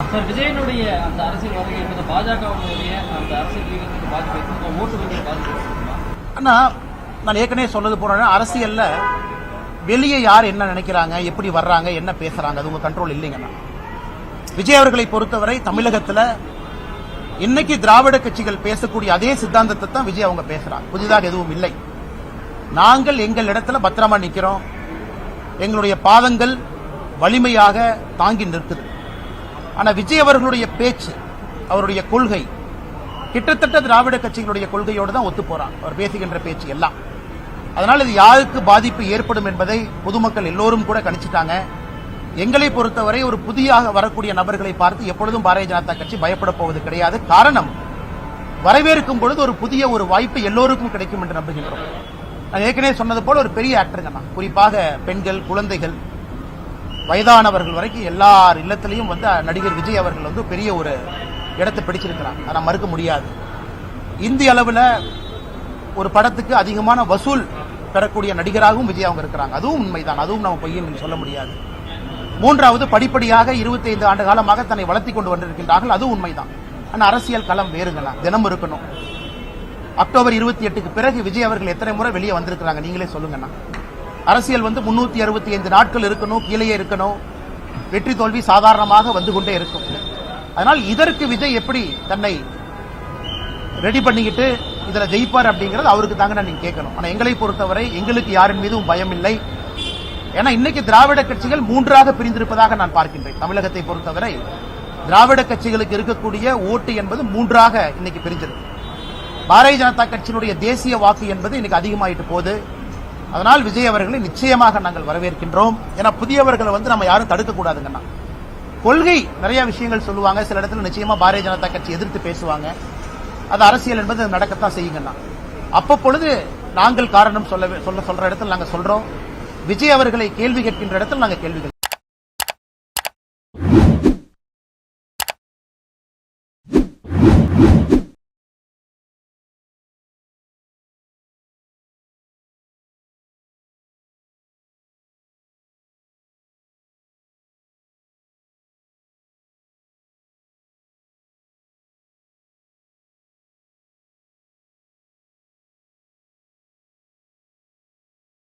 Sir விஜயனுடைய அந்த அரசியல் வருகை என்பது பாஜகவுடைய அந்த அரசியல் வீரத்துக்கு பாதிப்பு ஓட்டு வங்கியை பாதிப்பு அண்ணா நான் ஏற்கனவே சொன்னது போன அரசியல்ல வெளியே யார் என்ன நினைக்கிறாங்க எப்படி வர்றாங்க என்ன பேசுறாங்க அது உங்க கண்ட்ரோல் இல்லைங்கண்ணா விஜய் அவர்களை பொறுத்தவரை தமிழகத்துல இன்னைக்கு திராவிட கட்சிகள் பேசக்கூடிய அதே சித்தாந்தத்தை தான் விஜய் அவங்க பேசுறாங்க. புதிதாக எதுவும் இல்லை. நாங்கள் எங்கள் இடத்துல பத்திரமா நிக்கிறோம். எங்களுடைய பாதங்கள் வலிமையாக தாங்கி நிற்குது. ஆனா விஜய் அவர்களுடைய பேச்சு அவருடைய கொள்கை கிட்டத்தட்ட திராவிட கட்சிகளுடைய கொள்கையோடு தான் ஒத்து போறான் அவர் பேசுகின்ற பேச்சு எல்லாம். அதனால் இது யாருக்கு பாதிப்பு ஏற்படும் என்பதை பொதுமக்கள் எல்லோரும் கூட கணிச்சிட்டாங்க. எங்களை பொறுத்தவரை ஒரு புதியாக வரக்கூடிய நபர்களை பார்த்து எப்பொழுதும் பாரதிய ஜனதா கட்சி பயப்பட போவது கிடையாது. காரணம் வரவேற்கும் பொழுது ஒரு புதிய ஒரு வாய்ப்பு எல்லோருக்கும் கிடைக்கும் என்று நம்புகின்றோம். நான் ஏற்கனவே சொன்னது போல ஒரு பெரிய ஆக்டருங்க நான். குறிப்பாக பெண்கள் குழந்தைகள் வயதானவர்கள் வரைக்கும் எல்லார் இல்லத்திலையும் வந்து நடிகர் விஜய் அவர்கள் வந்து பெரிய ஒரு இடத்தை பிடிச்சிருக்கிறாங்க அதை மறுக்க முடியாது. இந்திய அளவில் ஒரு படத்துக்கு அதிகமான வசூல் பெறக்கூடிய நடிகராகவும் விஜய் அவங்க இருக்கிறாங்க. அதுவும் உண்மைதான். அதுவும் நம்ம பொய்ன்னு சொல்ல முடியாது. மூன்றாவது படிப்படியாக 25 ஆண்டு காலமாக தன்னை வளர்த்தி கொண்டு வந்திருக்கின்றார்கள். அதுவும் உண்மைதான். ஆனால் அரசியல் களம் வேறுங்களா தினம் இருக்கணும். அக்டோபர் இருபத்தி எட்டுக்கு பிறகு விஜய் அவர்கள் எத்தனை முறை வெளியே வந்திருக்கிறாங்க? நீங்களே சொல்லுங்கண்ணா. அரசியல் வந்து முன்னூத்தி அறுபத்தி ஐந்து நாட்கள் இருக்கணும் கீழே இருக்கணும். வெற்றி தோல்வி சாதாரணமாக வந்து கொண்டே இருக்கும். அதனால் இதற்கு விஜய் எப்படி தன்னை ரெடி பண்ணிக்கிட்டு இதுல ஜெயிப்பார் அப்படிங்கிறது அவருக்கு தாங்க நீங்க கேட்கணும். ஆனா எங்களை பொறுத்தவரை எங்களுக்கு யாரின் மீதும் பயம் இல்லை. ஏன்னா இன்னைக்கு திராவிட கட்சிகள் மூன்றாக பிரிந்திருப்பதாக நான் பார்க்கின்றேன். தமிழகத்தை பொறுத்தவரை திராவிட கட்சிகளுக்கு இருக்கக்கூடிய ஓட்டு என்பது மூன்றாக இன்னைக்கு பிரிஞ்சிருக்கு பாரதிய ஜனதா கட்சியினுடைய தேசிய வாக்கு என்பது இன்னைக்கு அதிகமாயிட்டு போகுது. அதனால் விஜய் அவர்களை நிச்சயமாக நாங்கள் வரவேற்கின்றோம். ஏன்னா புதியவர்களை வந்து நம்ம யாரும் தடுக்கக்கூடாதுங்கண்ணா. கொள்கை நிறைய விஷயங்கள் சொல்லுவாங்க. சில இடத்துல நிச்சயமா பாரதிய ஜனதா கட்சி எதிர்த்து பேசுவாங்க. அது அரசியல் என்பது நடக்கத்தான் செய்யுங்கண்ணா. அப்பப்பொழுது நாங்கள் காரணம் சொல்ல சொல்ல சொல்ற இடத்துல நாங்க சொல்றோம். விஜய் அவர்களை கேள்வி கேட்கின்ற இடத்துல நாங்கள் கேள்விகள்